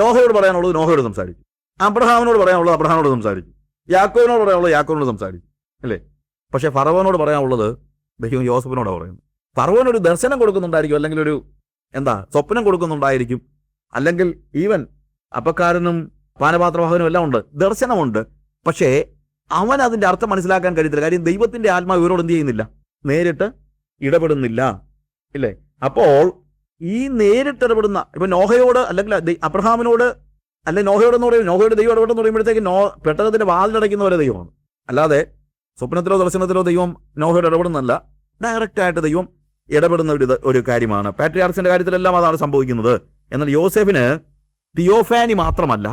നോഹയോട് പറയാനുള്ളത് നോഹയോട് സംസാരിച്ചു അബ്രഹാമിനോട് പറയാനുള്ളത് അബ്രഹാമിനോട് സംസാരിച്ചു യാക്കോവിനോട് പറയാനുള്ളത് യാക്കോവിനോട് സംസാരിച്ചു അല്ലേ? പക്ഷേ ഫറവോനോട് പറയാനുള്ളത് ദൈവം യോസഫിനോടാണ് പറയുന്നത്. ഫറവോൻ ഒരു ദർശനം കൊടുക്കുന്നുണ്ടായിരിക്കും അല്ലെങ്കിൽ ഒരു എന്താ സ്വപ്നം കൊടുക്കുന്നുണ്ടായിരിക്കും. അല്ലെങ്കിൽ ഈവൻ അപ്പക്കാരനും പാനപാത്രവാഹനും എല്ലാം ഉണ്ട്. ദർശനമുണ്ട്. പക്ഷേ അവൻ അതിന്റെ അർത്ഥം മനസ്സിലാക്കാൻ കഴിയത്തില്ല. കാര്യം ദൈവത്തിന്റെ ആത്മാവ് ഇവരോട് എന്ത് ചെയ്യുന്നില്ല? നേരിട്ട് ഇടപെടുന്നില്ല. ഇല്ലേ? അപ്പോൾ ഈ നേരിട്ട് ഇടപെടുന്ന ഇപ്പൊ നോഹയോട് അല്ലെങ്കിൽ അബ്രഹാമിനോട് അല്ലെ നോഹയോട് എന്ന് പറയുമ്പോൾ നോഹയുടെ ദൈവം ഇടപെട്ടെന്ന് പറയുമ്പോഴത്തേക്ക് നോ പെട്ടകത്തിന്റെ വാതിലടയ്ക്കുന്നവരെ ദൈവമാണ്. അല്ലാതെ സ്വപ്നത്തിലോ ദർശനത്തിലോ ദൈവം നോഹയോട് ഇടപെടുന്നല്ല ഡയറക്റ്റ് ആയിട്ട് ദൈവം ഇടപെടുന്ന ഒരു ഒരു കാര്യമാണ്. പാട്രിയാർസിന്റെ കാര്യത്തിലെല്ലാം അതാണ് സംഭവിക്കുന്നത്. എന്നാൽ യോസെഫിന് തിയോഫാനി മാത്രമല്ല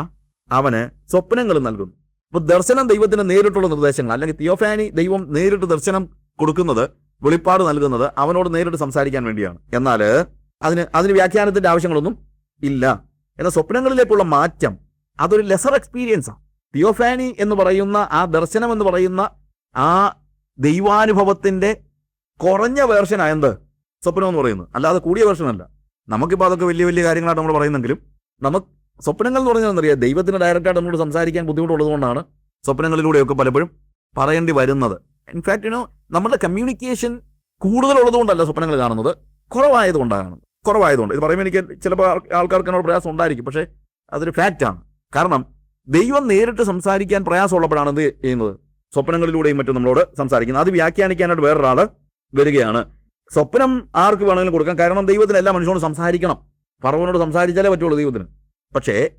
അവന് സ്വപ്നങ്ങൾ നൽകുന്നു. അപ്പൊ ദർശനം ദൈവത്തിന് നേരിട്ടുള്ള നിർദ്ദേശങ്ങൾ അല്ലെങ്കിൽ തിയോഫാനി ദൈവം നേരിട്ട് ദർശനം കൊടുക്കുന്നത് വെളിപ്പാട് നൽകുന്നത് അവനോട് നേരിട്ട് സംസാരിക്കാൻ വേണ്ടിയാണ്. എന്നാൽ അതിന് അതിന് വ്യാഖ്യാനത്തിന്റെ ആവശ്യങ്ങളൊന്നും ഇല്ല. എന്നാൽ സ്വപ്നങ്ങളിലേക്കുള്ള മാറ്റം അതൊരു ലെസർ എക്സ്പീരിയൻസാണ് തിയോഫാനി എന്ന് പറയുന്ന ആ ദർശനം എന്ന് പറയുന്ന ആ ദൈവാനുഭവത്തിന്റെ കുറഞ്ഞ വേർഷൻ എന്ത്? സ്വപ്നം എന്ന് പറയുന്നത്. അല്ലാതെ കൂടിയ വേർഷനല്ല നമുക്കിപ്പോൾ അതൊക്കെ വലിയ വലിയ കാര്യങ്ങളായിട്ട് നമ്മൾ പറയുന്നെങ്കിലും നമുക്ക് സ്വപ്നങ്ങൾ എന്ന് പറഞ്ഞാൽ അറിയാം? ദൈവത്തിന് ഡയറക്റ്റായിട്ട് നമ്മളോട് സംസാരിക്കാൻ ബുദ്ധിമുട്ടുള്ളതുകൊണ്ടാണ് സ്വപ്നങ്ങളിലൂടെയൊക്കെ പലപ്പോഴും പറയേണ്ടി വരുന്നത്. ഇൻഫാക്റ്റ് യുനോ നമ്മുടെ കമ്മ്യൂണിക്കേഷൻ കൂടുതലുള്ളതുകൊണ്ടല്ല സ്വപ്നങ്ങൾ കാണുന്നത്. കുറവായതുകൊണ്ടാണ് കുറവായതുകൊണ്ട്. ഇത് പറയുമ്പോൾ എനിക്ക് ചിലപ്പോൾ ആൾക്കാർക്ക് എന്നോട് പ്രയാസം ഉണ്ടായിരിക്കും. പക്ഷേ അതൊരു ഫാക്റ്റാണ് കാരണം ദൈവം നേരിട്ട് സംസാരിക്കാൻ പ്രയാസമുള്ളപ്പോഴാണ് എന്ത് ചെയ്യുന്നത്? സ്വപ്നങ്ങളിലൂടെയും മറ്റും നമ്മളോട് സംസാരിക്കുന്നത്. അത് വ്യാഖ്യാനിക്കാനായിട്ട് വേറൊരാൾ വരികയാണ്. സ്വപ്നം ആർക്ക് വേണമെങ്കിലും കൊടുക്കാം. കാരണം ദൈവത്തിന് എല്ലാ മനുഷ്യനോട് സംസാരിക്കണം. പറവനോട് സംസാരിച്ചാലേ പറ്റുള്ളൂ ദൈവത്തിന്. പക്ഷേ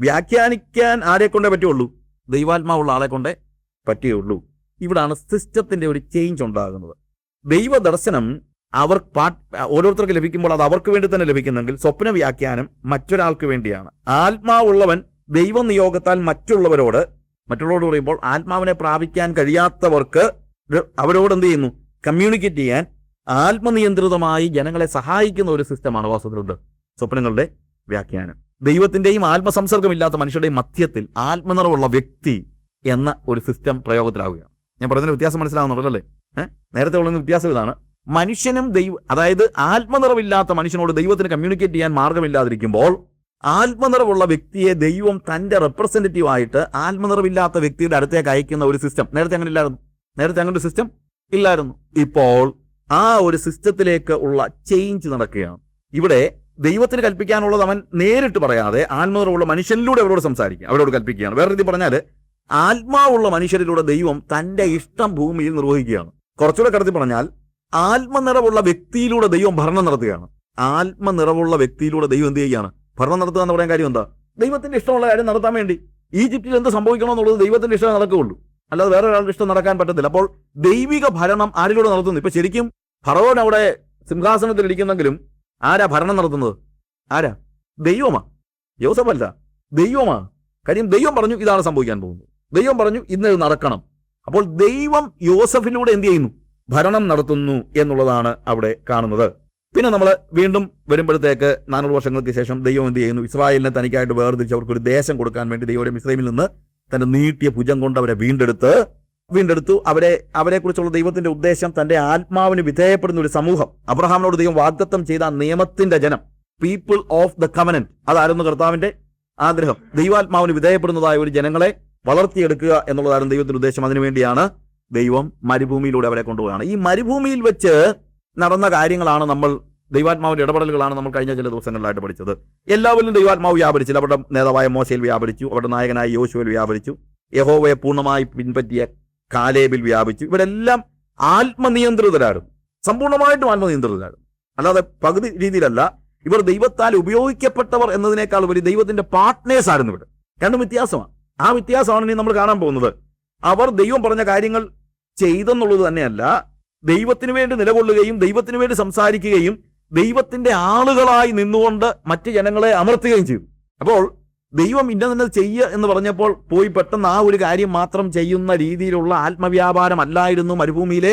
വ്യാഖ്യാനിക്കാൻ ആരെ കൊണ്ടേ പറ്റുള്ളൂ? ദൈവാത്മാവുള്ള ആളെ കൊണ്ടേ പറ്റുകയുള്ളൂ. ഇവിടാണ് സിസ്റ്റത്തിന്റെ ഒരു ചേഞ്ച് ഉണ്ടാകുന്നത്. ദൈവ ദർശനം അവർ ഓരോരുത്തർക്ക് ലഭിക്കുമ്പോൾ അത് അവർക്ക് വേണ്ടി തന്നെ ലഭിക്കുന്നെങ്കിൽ സ്വപ്ന വ്യാഖ്യാനം മറ്റൊരാൾക്ക് വേണ്ടിയാണ്. ആത്മാവുള്ളവൻ ദൈവനിയോഗത്താൽ മറ്റുള്ളവരോട് മറ്റുള്ളവരോട് പറയുമ്പോൾ ആത്മാവിനെ പ്രാപിക്കാൻ കഴിയാത്തവർക്ക് അവരോട് എന്ത് ചെയ്യുന്നു? കമ്മ്യൂണിക്കേറ്റ് ചെയ്യാൻ ആത്മനിയന്ത്രിതമായി ജനങ്ങളെ സഹായിക്കുന്ന ഒരു സിസ്റ്റമാണ് വാസ്തവത്തിലുണ്ട് സ്വപ്നങ്ങളുടെ വ്യാഖ്യാനം. ദൈവത്തിന്റെയും ആത്മസംസർഗമില്ലാത്ത മനുഷ്യരുടെയും മധ്യത്തിൽ ആത്മനിറവുള്ള വ്യക്തി എന്ന ഒരു സിസ്റ്റം പ്രയോഗത്തിലാവുകയാണ്. ഞാൻ പറയുന്നതിന് വ്യത്യാസം മനസ്സിലാവുന്നുണ്ടല്ലേ നേരത്തെ ഉള്ള വ്യത്യാസം ഇതാണ്. മനുഷ്യനും ദൈവ അതായത് ആത്മനിറവില്ലാത്ത മനുഷ്യനോട് ദൈവത്തിന് കമ്മ്യൂണിക്കേറ്റ് ചെയ്യാൻ മാർഗമില്ലാതിരിക്കുമ്പോൾ ആത്മനിറവുള്ള വ്യക്തിയെ ദൈവം തന്റെ റെപ്രസെന്റേറ്റീവ് ആയിട്ട് ആത്മനിറവില്ലാത്ത വ്യക്തിയുടെ അടുത്തേക്ക് അയക്കുന്ന ഒരു സിസ്റ്റം നേരത്തെ അങ്ങനെ ഇല്ലായിരുന്നു നേരത്തെ അങ്ങനെ ഒരു സിസ്റ്റം ഇല്ലായിരുന്നു. ഇപ്പോൾ ആ ഒരു സിസ്റ്റത്തിലേക്ക് ഉള്ള ചേഞ്ച് നടക്കുകയാണ്. ഇവിടെ ദൈവത്തിന് കൽപ്പിക്കാനുള്ളത് അവൻ നേരിട്ട് പറയാതെ ആത്മനിറവുള്ള മനുഷ്യനിലൂടെ അവരോട് സംസാരിക്കുക അവരോട് കൽപ്പിക്കുകയാണ്. വേറെ രീതി പറഞ്ഞാൽ ആത്മാവുള്ള മനുഷ്യരിലൂടെ ദൈവം തന്റെ ഇഷ്ടം ഭൂമിയിൽ നിർവഹിക്കുകയാണ്. കുറച്ചുകൂടെ കടത്തി പറഞ്ഞാൽ ആത്മനിറവുള്ള വ്യക്തിയിലൂടെ ദൈവം ഭരണം നടത്തുകയാണ്. ആത്മനിറവുള്ള വ്യക്തിയിലൂടെ ദൈവം എന്ത് ചെയ്യുകയാണ്? ഭരണം നടത്തുക എന്ന് പറയാൻ കാര്യം എന്താ? ദൈവത്തിന്റെ ഇഷ്ടമുള്ള കാര്യം നടത്താൻ വേണ്ടി ഈജിപ്തിൽ എന്ത് സംഭവിക്കണം എന്നുള്ളത് ദൈവത്തിന്റെ ഇഷ്ടം നടക്കുകയുള്ളൂ. അല്ലാതെ വേറെ ഒരാളുടെ ഇഷ്ടം നടക്കാൻ പറ്റത്തില്ല. അപ്പോൾ ദൈവിക ഭരണം ആരിലൂടെ നടത്തുന്നു? ഇപ്പൊ ശരിക്കും ഫറവോൻ അവിടെ സിംഹാസനത്തിൽ ഇരിക്കുന്നെങ്കിലും ആരാ ഭരണം നടത്തുന്നത്? ആരാ? ദൈവമാ. യോസഫ് അല്ല. ദൈവമാ. കാര്യം ദൈവം പറഞ്ഞു ഇതാണ് സംഭവിക്കാൻ പോകുന്നത്. ദൈവം പറഞ്ഞു ഇന്ന് നടക്കണം. അപ്പോൾ ദൈവം യോസഫിലൂടെ എന്ത് ചെയ്യുന്നു? ഭരണം നടത്തുന്നു എന്നുള്ളതാണ് അവിടെ കാണുന്നത്. പിന്നെ നമ്മൾ വീണ്ടും വരുമ്പോഴത്തേക്ക് നാനൂറ് വർഷങ്ങൾക്ക് ശേഷം ദൈവം എന്ത് ചെയ്യുന്നു? ഇസ്രായേലിനെ തനിക്കായിട്ട് വേർതിരിച്ച് അവർക്ക് ഒരു ദേശം കൊടുക്കാൻ വേണ്ടി ദൈവം മിസ്രൈമിൽ നിന്ന് തന്റെ നീട്ടിയ ഭുജം കൊണ്ട് അവരെ വീണ്ടെടുത്ത് വീണ്ടെടുത്തു. അവരെ അവരെക്കുറിച്ചുള്ള ദൈവത്തിന്റെ ഉദ്ദേശം തന്റെ ആത്മാവിന് വിധേയപ്പെടുന്ന ഒരു സമൂഹം. അബ്രഹാമിനോട് ദൈവം വാഗ്ദത്തം ചെയ്ത നിയമത്തിന്റെ ജനം പീപ്പിൾ ഓഫ് ദ കവനന്റ് അതായിരുന്നു കർത്താവിന്റെ ആഗ്രഹം. ദൈവാത്മാവിന് വിധേയപ്പെടുന്നതായ ഒരു ജനങ്ങളെ വളർത്തിയെടുക്കുക എന്നുള്ളതായിരുന്നു ദൈവത്തിന്റെ ഉദ്ദേശം. അതിനുവേണ്ടിയാണ് ദൈവം മരുഭൂമിയിലൂടെ അവരെ കൊണ്ടുപോവുകയാണ്. ഈ മരുഭൂമിയിൽ വെച്ച് നടന്ന കാര്യങ്ങളാണ് നമ്മൾ ദൈവാത്മാവിന്റെ ഇടപെടലുകളാണ് നമ്മൾ കഴിഞ്ഞ ചില ദിവസങ്ങളിലായിട്ട് പഠിച്ചത്. എല്ലാവരിലും ദൈവാത്മാവ് വ്യാപരിച്ചില്ല. അവരുടെ നേതാവായ മോശയിൽ വ്യാപരിച്ചു. അവരുടെ നായകനായ യോശുവിൽ വ്യാപരിച്ചു. യഹോവയെ പൂർണമായി പിൻപറ്റിയ കാലേബിൽ വ്യാപിച്ചു. ഇവരെല്ലാം ആത്മനിയന്ത്രിതരായിരുന്നു സമ്പൂർണമായിട്ടും ആത്മനിയന്ത്രിതരായിരുന്നു അല്ലാതെ പകുതി രീതിയിലല്ല ഇവർ ദൈവത്താൽ ഉപയോഗിക്കപ്പെട്ടവർ എന്നതിനേക്കാൾ ഉപരി ദൈവത്തിന്റെ പാർട്ട്നേഴ്സ് ആയിരുന്നു ഇവിടെ രണ്ടും വ്യത്യാസമാണ്. ആ വ്യത്യാസമാണ് ഇനി നമ്മൾ കാണാൻ പോകുന്നത്. അവർ ദൈവം പറഞ്ഞ കാര്യങ്ങൾ ചെയ്തെന്നുള്ളത് തന്നെയല്ല ദൈവത്തിന് വേണ്ടി നിലകൊള്ളുകയും ദൈവത്തിന് വേണ്ടി സംസാരിക്കുകയും ദൈവത്തിന്റെ ആളുകളായി നിന്നുകൊണ്ട് മറ്റ് ജനങ്ങളെ അമർത്തുകയും ചെയ്യും അപ്പോൾ ദൈവം ഇന്ന തന്നെ ചെയ്യുക എന്ന് പറഞ്ഞപ്പോൾ പോയി പെട്ടെന്ന് ആ ഒരു കാര്യം മാത്രം ചെയ്യുന്ന രീതിയിലുള്ള ആത്മവ്യാപാരം അല്ലായിരുന്നു മരുഭൂമിയിലെ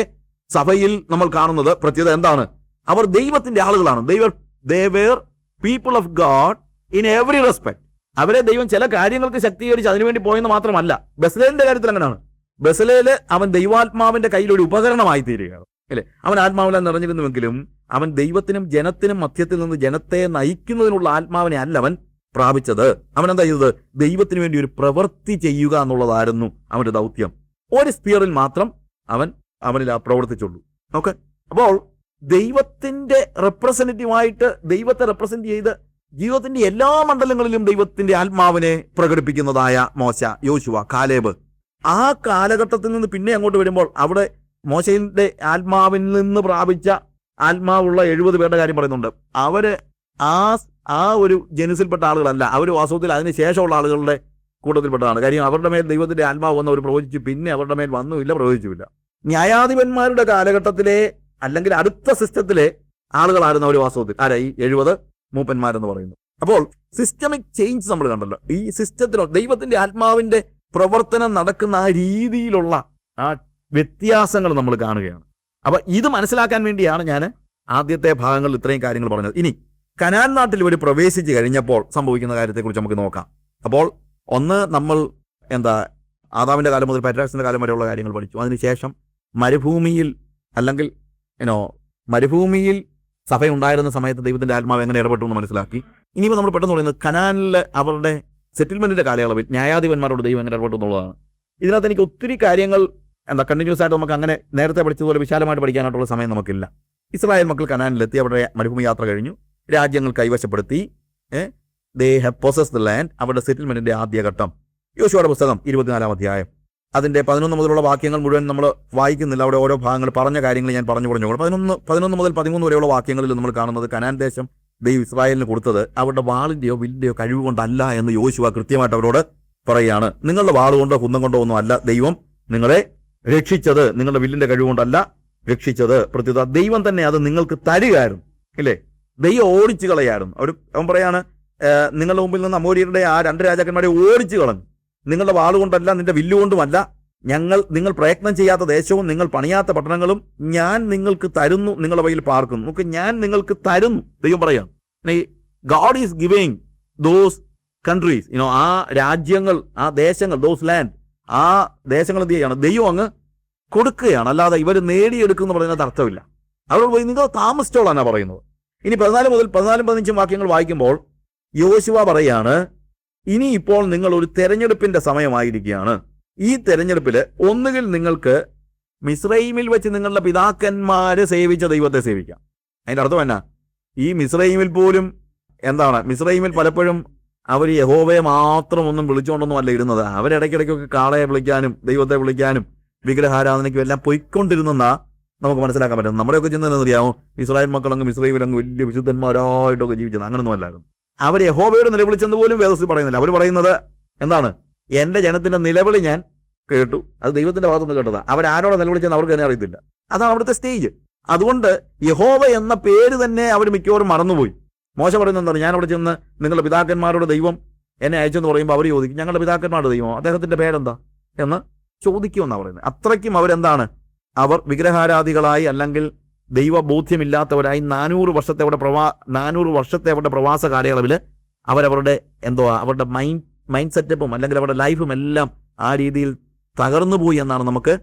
സഭയിൽ നമ്മൾ കാണുന്നത്. പ്രത്യേകത എന്താണ്? അവർ ദൈവത്തിന്റെ ആളുകളാണ്. ദൈവ they were people of God in every respect അവരെ ദൈവം ചില കാര്യങ്ങൾക്ക് ശക്തീകരിച്ച് അതിനുവേണ്ടി പോയെന്ന് മാത്രമല്ല ബസ്ലേലിന്റെ കാര്യത്തിൽ അങ്ങനെയാണ്. ബസലേൽ അവൻ ദൈവാത്മാവിന്റെ കയ്യിൽ ഒരു ഉപകരണമായി തീരുകയാണ്. അല്ലെ? അവൻ ആത്മാവിലാൽ നിറഞ്ഞിരുന്നുവെങ്കിലും അവൻ ദൈവത്തിനും ജനത്തിനും മധ്യത്തിൽ നിന്ന് ജനത്തെ നയിക്കുന്നതിനുള്ള ആത്മാവിനെ അല്ല അവൻ പ്രാപിച്ചത്. അവൻ എന്താ ചെയ്തത്? ദൈവത്തിന് വേണ്ടി ഒരു പ്രവൃത്തി ചെയ്യുക എന്നുള്ളതായിരുന്നു അവന്റെ ദൗത്യം. ഒരു സ്പിയറിൽ മാത്രം അവൻ അവനിൽ പ്രവർത്തിച്ചുള്ളൂ. ഓക്കെ? അപ്പോൾ ദൈവത്തിന്റെ റെപ്രസെന്റേറ്റീവായിട്ട് ദൈവത്തെ റെപ്രസെന്റ് ചെയ്ത് ജീവിതത്തിന്റെ എല്ലാ മണ്ഡലങ്ങളിലും ദൈവത്തിന്റെ ആത്മാവിനെ പ്രകടിപ്പിക്കുന്നതായ മോശ യോശുവ കാലേബ്. ആ കാലഘട്ടത്തിൽ നിന്ന് പിന്നെ അങ്ങോട്ട് വരുമ്പോൾ അവിടെ മോശയുടെ ആത്മാവിൽ നിന്ന് പ്രാപിച്ച ആത്മാവുള്ള എഴുപത് പേരുടെ കാര്യം പറയുന്നുണ്ട്. അവർ ആ ആ ഒരു ജനുസിൽപ്പെട്ട ആളുകളല്ല. അവർ വാസ്തവത്തിൽ അതിന് ശേഷമുള്ള ആളുകളുടെ കൂട്ടത്തിൽപ്പെട്ടതാണ്. കാര്യം അവരുടെ മേൽ ദൈവത്തിന്റെ ആത്മാവ് വന്ന് അവർ പ്രവചിച്ചു. പിന്നെ അവരുടെ മേൽ വന്നുമില്ല പ്രവചിച്ചുമില്ല. ന്യായാധിപന്മാരുടെ കാലഘട്ടത്തിലെ അല്ലെങ്കിൽ അടുത്ത സിസ്റ്റത്തിലെ ആളുകളായിരുന്നു അവർ വാസ്തവത്തിൽ. ആരാ? ഈ എഴുപത് മൂപ്പന്മാരെന്ന് പറയുന്നു. അപ്പോൾ സിസ്റ്റമിക് ചേഞ്ച് നമ്മൾ കണ്ടല്ലോ. ഈ സിസ്റ്റത്തിലോ ദൈവത്തിന്റെ ആത്മാവിന്റെ പ്രവർത്തനം നടക്കുന്ന ആ രീതിയിലുള്ള ആ വ്യത്യാസങ്ങൾ നമ്മൾ കാണുകയാണ്. അപ്പൊ ഇത് മനസ്സിലാക്കാൻ വേണ്ടിയാണ് ഞാൻ ആദ്യത്തെ ഭാഗങ്ങളിൽ ഇത്രയും കാര്യങ്ങൾ പറഞ്ഞത്. ഇനി കനാൽ നാട്ടിൽ ഇവർ പ്രവേശിച്ച് കഴിഞ്ഞപ്പോൾ സംഭവിക്കുന്ന കാര്യത്തെക്കുറിച്ച് നമുക്ക് നോക്കാം. അപ്പോൾ ഒന്ന് നമ്മൾ എന്താ ആദാമിന്റെ കാലം മുതൽ പരാക്സിന്റെ കാലം വരെയുള്ള കാര്യങ്ങൾ പഠിച്ചു. അതിനുശേഷം മരുഭൂമിയിൽ അല്ലെങ്കിൽ ഏനോ മരുഭൂമിയിൽ സഭയുണ്ടായിരുന്ന സമയത്ത് ദൈവത്തിന്റെ ആത്മാവ് എങ്ങനെ ഇടപെട്ടു എന്ന് മനസ്സിലാക്കി. ഇനിയിപ്പോൾ നമ്മൾ പെട്ടെന്ന് പറയുന്നത് കനാലിൽ അവരുടെ സെറ്റിൽമെന്റിന്റെ കാലയളവിൽ ന്യായാധിപന്മാരോട് ദൈവം എങ്ങനെ ഇടപെട്ടു എന്നുള്ളതാണ്. ഇതിനകത്ത് എനിക്ക് ഒത്തിരി കാര്യങ്ങൾ എന്താ കണ്ടിന്യൂസ് ആയിട്ട് നമുക്ക് അങ്ങനെ നേരത്തെ പഠിച്ചതുപോലെ വിശാലമായിട്ട് പഠിക്കാനായിട്ടുള്ള സമയം നമുക്കില്ല. ഇസ്രായേൽ മക്കൾ കനാനിലെത്തി അവിടെ മരുഭൂമി യാത്ര കഴിഞ്ഞു. രാജ്യങ്ങൾ കൈവശപ്പെടുത്തി they have possess the land അവരുടെ സെറ്റിൽമെന്റിന്റെ ആദ്യഘട്ടം. യോശുവയുടെ പുസ്തകം ഇരുപത്തിനാലാം അധ്യായം. അതിന്റെ പതിനൊന്ന് മുതലുള്ള വാക്യങ്ങൾ മുഴുവൻ നമ്മൾ വായിക്കുന്നില്ല അവിടെ ഓരോ ഭാഗങ്ങൾ പറഞ്ഞ കാര്യങ്ങൾ ഞാൻ പറഞ്ഞു പറഞ്ഞു പതിനൊന്ന് പതിനൊന്ന് മുതൽ പതിമൂന്ന് വരെയുള്ള വാക്യങ്ങളിൽ നമ്മൾ കാണുന്നത് കനാൻ ദേശം ദൈവം ഇസ്രായേലിന് കൊടുത്തത് അവരുടെ വാളിന്റെയോ വില്ലിന്റെയോ കഴിവ് കൊണ്ടല്ല എന്ന് യോശുവ കൃത്യമായിട്ട് അവരോട് പറയുകയാണ്. നിങ്ങളുടെ വാളുകൊണ്ടോ കുന്നം കൊണ്ടോ ഒന്നും അല്ല. ദൈവം നിങ്ങളെ രക്ഷിച്ചത് നിങ്ങളുടെ വില്ലിന്റെ കഴിവ് കൊണ്ടല്ല രക്ഷിച്ചത്. പ്രത്യുത ദൈവം തന്നെ അത് നിങ്ങൾക്ക് തരികയായിരുന്നു. ഇല്ലേ? ദൈവം ഓടിച്ചു കളയായിരുന്നു. അവർ അവൻ പറയാണ് നിങ്ങളുടെ മുമ്പിൽ നിന്ന് അമോരിയരുടെ ആ രണ്ട് രാജാക്കന്മാരെ ഓടിച്ചു കളഞ്ഞു. നിങ്ങളുടെ വാളുകൊണ്ടല്ല നിന്റെ വില്ലുകൊണ്ടുമല്ല ഞങ്ങൾ നിങ്ങൾ പ്രയത്നം ചെയ്യാത്ത ദേശവും നിങ്ങൾ പണിയാത്ത പട്ടണങ്ങളും ഞാൻ നിങ്ങൾക്ക് തരുന്നു നിങ്ങളുടെ വയ്യിൽ പാർക്കുന്നു. നമുക്ക് ഞാൻ നിങ്ങൾക്ക് തരുന്നു. ദൈവം പറയാം God is giving those countries you know ആ രാജ്യങ്ങൾ ആ ദേശങ്ങൾ ദോസ് ലാൻഡ് ആ ദേശങ്ങൾ എന്ത് ചെയ്യാണ് ദൈവം അങ്ങ് കൊടുക്കുകയാണ്. അല്ലാതെ ഇവർ നേടിയെടുക്കുന്ന പറയുന്നത് അർത്ഥമില്ല. അവരോട് പോയി നിങ്ങൾ താമസിച്ചോളാണ് പറയുന്നത്. ഇനി പതിനാല് മുതൽ പതിനാലും പതിനഞ്ചും വാക്യങ്ങൾ വായിക്കുമ്പോൾ യോശുവ പറയാണ് ഇനി ഇപ്പോൾ നിങ്ങൾ ഒരു തെരഞ്ഞെടുപ്പിന്റെ സമയമായിരിക്കുകയാണ്. ഈ തെരഞ്ഞെടുപ്പിൽ ഒന്നുകിൽ നിങ്ങൾക്ക് മിസ്രൈമിൽ വെച്ച് നിങ്ങളുടെ പിതാക്കന്മാര് സേവിച്ച ദൈവത്തെ സേവിക്കാം. അതിന്റെ അർത്ഥം എന്നാ? ഈ മിസ്രൈമിൽ പോലും എന്താണ്? മിസ്രൈമിൽ പലപ്പോഴും അവർ യഹോവയെ മാത്രം ഒന്നും വിളിച്ചുകൊണ്ടൊന്നും അല്ല ഇരുന്നത്. അവരിടയ്ക്കിടയ്ക്കൊക്കെ കാളയെ വിളിക്കാനും ദൈവത്തെ വിളിക്കാനും വിഗ്രഹാരാധനയ്ക്കും എല്ലാം പൊയ്ക്കൊണ്ടിരുന്നെന്നാ നമുക്ക് മനസ്സിലാക്കാൻ പറ്റും നമ്മുടെയൊക്കെ ചിന്ത അറിയാമോ? ഇസ്രായേൽ മക്കളങ്ങ് ഇസ്രയേൽ അങ്ങ് വലിയ വിശുദ്ധന്മാരായിട്ടൊക്കെ ജീവിച്ചത്. അങ്ങനൊന്നും അല്ലായിരുന്നു. അവർ യഹോവയോട് നിലവിളിച്ചെന്ന് പോലും വേദത്തിൽ പറയുന്നില്ല. അവർ പറയുന്നത് എന്താണ്? എന്റെ ജനത്തിന്റെ നിലവിളി ഞാൻ കേട്ടു. അത് ദൈവത്തിന്റെ ഭാഗത്തുനിന്ന് കേട്ടതാണ് അവരാരോടെ നിലവിളിച്ചെന്ന് അവർക്ക് തന്നെ അറിയത്തില്ല. അതാണ് അവിടുത്തെ സ്റ്റേജ് അതുകൊണ്ട് യഹോവ എന്ന പേര് തന്നെ അവർ മിക്കവാറും മറന്നുപോയി. മോശം പറയുന്നത് എന്താണ്? ഞാൻ അവിടെ ചെന്ന് നിങ്ങളുടെ പിതാക്കന്മാരുടെ ദൈവം എന്നെ അയച്ചെന്ന് പറയുമ്പോൾ അവർ ചോദിക്കും ഞങ്ങളുടെ പിതാക്കന്മാരുടെ ദൈവം അദ്ദേഹത്തിന്റെ പേരെന്താ? എന്ന് ചോദിക്കുമെന്നാണ് പറയുന്നത്. അത്രയ്ക്കും അവരെന്താണ്? അവർ വിഗ്രഹാരാധികളായി അല്ലെങ്കിൽ ദൈവബോധ്യമില്ലാത്തവരായി നാനൂറ് വർഷത്തെ അവിടെ പ്രവാ നാനൂറ് വർഷത്തെ അവരുടെ പ്രവാസ കാലയളവിൽ അവരവരുടെ എന്തോ അവരുടെ മൈൻഡ് മൈൻഡ് സെറ്റപ്പും അല്ലെങ്കിൽ അവരുടെ ലൈഫും എല്ലാം ആ രീതിയിൽ തകർന്നു പോയി എന്നാണ് നമുക്ക്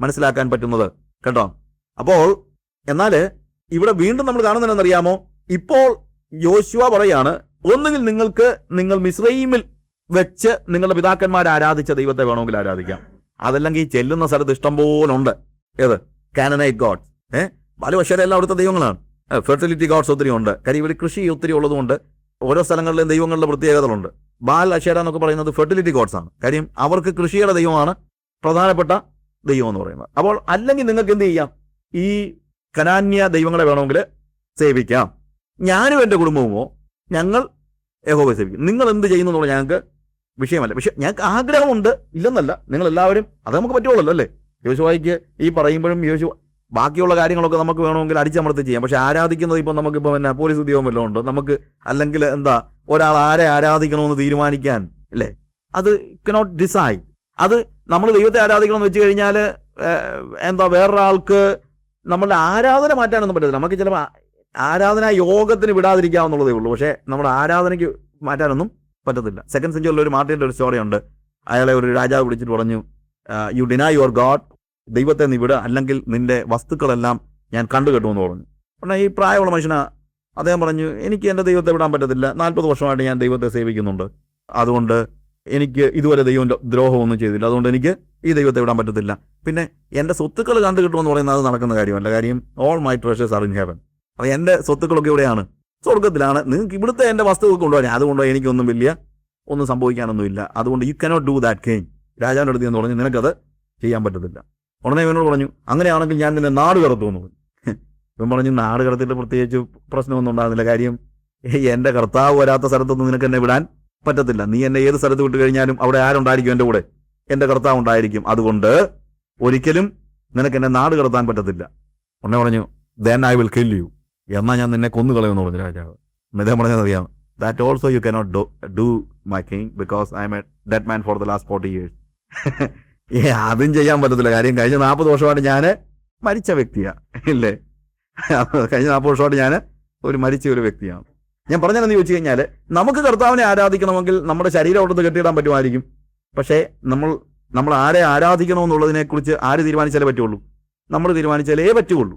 മനസ്സിലാക്കാൻ പറ്റുന്നത്. കേട്ടോ? അപ്പോൾ എന്നാൽ ഇവിടെ വീണ്ടും നമ്മൾ കാണുന്നതെന്നറിയാമോ ഇപ്പോൾ യോശുവ പറയാണ് ഒന്നുകിൽ നിങ്ങൾക്ക് നിങ്ങൾ മിസ്രൈമിൽ വെച്ച് നിങ്ങളുടെ പിതാക്കന്മാർ ആരാധിച്ച ദൈവത്തെ വേണമെങ്കിൽ ആരാധിക്കാം. അതല്ലെങ്കിൽ ഈ ചെല്ലുന്ന സ്ഥലത്ത് ഇഷ്ടം പോലെ ഉണ്ട്. ഏത്? കാനനൈറ്റ് ഗോഡ്സ് ഏഹ് ബാലുവശരെല്ലാം അവിടുത്തെ ദൈവങ്ങളാണ്. ഫെർട്ടിലിറ്റി ഗോഡ്സ് ഒത്തിരി ഉണ്ട്. കാര്യം കൃഷി ഒത്തിരി ഉള്ളതുകൊണ്ട് ഓരോ സ്ഥലങ്ങളിലെയും ദൈവങ്ങളുടെ പ്രത്യേകതകളുണ്ട്. ബാൽ അഷേര എന്നൊക്കെ പറയുന്നത് ഫെർട്ടിലിറ്റി ഗോഡ്സ് ആണ്. കാര്യം അവർക്ക് കൃഷിയുടെ ദൈവമാണ് പ്രധാനപ്പെട്ട ദൈവം എന്ന് പറയുന്നത്. അപ്പോൾ അല്ലെങ്കിൽ നിങ്ങൾക്ക് എന്ത് ചെയ്യാം? ഈ കനാന്യ ദൈവങ്ങളെ വേണമെങ്കിൽ സേവിക്കാം. ഞാനും എന്റെ കുടുംബവുമോ? ഞങ്ങൾ യഹോവയെ സേവിക്കും. നിങ്ങൾ എന്ത് ചെയ്യുന്നു എന്നുള്ളത് ഞങ്ങൾക്ക് വിഷയമല്ല. പക്ഷെ ഞങ്ങൾക്ക് ആഗ്രഹമുണ്ട്. ഇല്ലെന്നല്ല. നിങ്ങൾ എല്ലാവരും അത് നമുക്ക് പറ്റുള്ളൂ അല്ലേ? യോശുവായിക്ക് ഈ പറയുമ്പോഴും യോശു ബാക്കിയുള്ള കാര്യങ്ങളൊക്കെ നമുക്ക് വേണമെങ്കിൽ അടിച്ചമർത്തി ചെയ്യാം. പക്ഷെ ആരാധിക്കുന്നത് ഇപ്പം നമുക്കിപ്പോൾ പിന്നെ പോലീസ് ഉദ്യോഗം വല്ലതും ഉണ്ട്? നമുക്ക് അല്ലെങ്കിൽ എന്താ ഒരാൾ ആരെ ആരാധിക്കണമെന്ന് തീരുമാനിക്കാൻ അല്ലേ? അത് കനോട്ട് ഡിസൈഡ് അത് നമ്മൾ ദൈവത്തെ ആരാധിക്കണമെന്ന് വെച്ച് കഴിഞ്ഞാൽ എന്താ വേറൊരാൾക്ക് നമ്മളുടെ ആരാധന മാറ്റാനൊന്നും പറ്റില്ല നമുക്ക് ചിലപ്പോൾ ആരാധന യോഗത്തിന് വിടാതിരിക്കാവുന്നുള്ളതേ ഉള്ളൂ. പക്ഷേ നമ്മുടെ ആരാധനയ്ക്ക് മാറ്റാനൊന്നും പറ്റത്തില്ല. സെക്കൻഡ് സെഞ്ചുറിയിൽ ഒരു മാർട്ടിന്റെ ഒരു സ്റ്റോറി ഉണ്ട്. അയാളെ ഒരു രാജാവ് വിളിച്ചിട്ട് പറഞ്ഞു യു ഡിനൈ യുവർ ഗാഡ് ദൈവത്തെ നീ വിട അല്ലെങ്കിൽ നിന്റെ വസ്തുക്കളെല്ലാം ഞാൻ കണ്ടു കെട്ടുമെന്ന് പറഞ്ഞു. ഉടനെ ഈ പ്രായമുള്ള മനുഷ്യനാ അദ്ദേഹം പറഞ്ഞു എനിക്ക് എന്റെ ദൈവത്തെ വിടാൻ പറ്റത്തില്ല. നാൽപ്പത് വർഷമായിട്ട് ഞാൻ ദൈവത്തെ സേവിക്കുന്നുണ്ട്. അതുകൊണ്ട് എനിക്ക് ഇതുവരെ ദൈവം ദ്രോഹമൊന്നും ചെയ്തില്ല. അതുകൊണ്ട് എനിക്ക് ഈ ദൈവത്തെ വിടാൻ പറ്റത്തില്ല. പിന്നെ എന്റെ സ്വത്തുക്കൾ കണ്ടു കിട്ടുമെന്ന് പറയുന്നത് അത് നടക്കുന്ന കാര്യമല്ല. കാര്യം all my treasures are in heaven അപ്പോൾ എന്റെ സ്വത്തുക്കളൊക്കെ ഇവിടെയാണ്. സ്വർഗത്തിലാണ് നിങ്ങൾക്ക് ഇവിടുത്തെ എന്റെ വസ്തുക്കൾ കൊണ്ടുവരാൻ അതുകൊണ്ട് എനിക്കൊന്നും വലിയ ഒന്നും സംഭവിക്കാനൊന്നുമില്ല. അതുകൊണ്ട് you cannot do that Cain രാജാവിന്റെ അടുത്ത് എന്ന് പറഞ്ഞ് നിനക്കത് ചെയ്യാൻ പറ്റത്തില്ല. ഉടനെ ഇവനോട് പറഞ്ഞു അങ്ങനെയാണെങ്കിൽ ഞാൻ നിന്നെ നാട് കടത്തുമെന്ന് പറഞ്ഞു. ഇവൻ പറഞ്ഞു നാട് കടത്തിയിട്ട് പ്രത്യേകിച്ച് പ്രശ്നമൊന്നും ഉണ്ടാകുന്നില്ല. കാര്യം എന്റെ കർത്താവ് വരാത്ത സ്ഥലത്തൊന്നും നിനക്ക് എന്നെ വിടാൻ പറ്റത്തില്ല. നീ എന്നെ ഏത് സ്ഥലത്ത് വിട്ട് കഴിഞ്ഞാലും അവിടെ ആരുണ്ടായിരിക്കും എന്റെ കൂടെ? എന്റെ കർത്താവ് ഉണ്ടായിരിക്കും. അതുകൊണ്ട് ഒരിക്കലും നിനക്ക് എന്നെ നാട് കടത്താൻ പറ്റത്തില്ല. ഉടനെ പറഞ്ഞു then I will kill you എന്നാൽ ഞാൻ നിന്നെ കൊന്നു കളയുമെന്ന് പറഞ്ഞു രാജാവ്. അദ്ദേഹം പറഞ്ഞാൽ അറിയാം. That also you cannot do my king because I am a dead man for the last forty years ഏ അതും ചെയ്യാൻ പറ്റത്തില്ല. കാര്യം കഴിഞ്ഞ നാൽപ്പത് വർഷമായിട്ട് ഞാൻ മരിച്ച വ്യക്തിയാണ് ഇല്ലേ? കഴിഞ്ഞ നാൽപ്പത് വർഷമായിട്ട് ഞാൻ ഒരു മരിച്ച ഒരു വ്യക്തിയാണ് ഞാൻ പറഞ്ഞതെന്ന് ചോദിച്ചു കഴിഞ്ഞാൽ നമുക്ക് കർത്താവിനെ ആരാധിക്കണമെങ്കിൽ നമ്മുടെ ശരീരം അവിടുന്ന് കെട്ടിയിടാൻ പറ്റുമായിരിക്കും. പക്ഷേ നമ്മൾ നമ്മൾ ആരെ ആരാധിക്കണമെന്നുള്ളതിനെക്കുറിച്ച് ആര് തീരുമാനിച്ചാലേ പറ്റുള്ളൂ? നമ്മൾ തീരുമാനിച്ചാലേ പറ്റുള്ളൂ.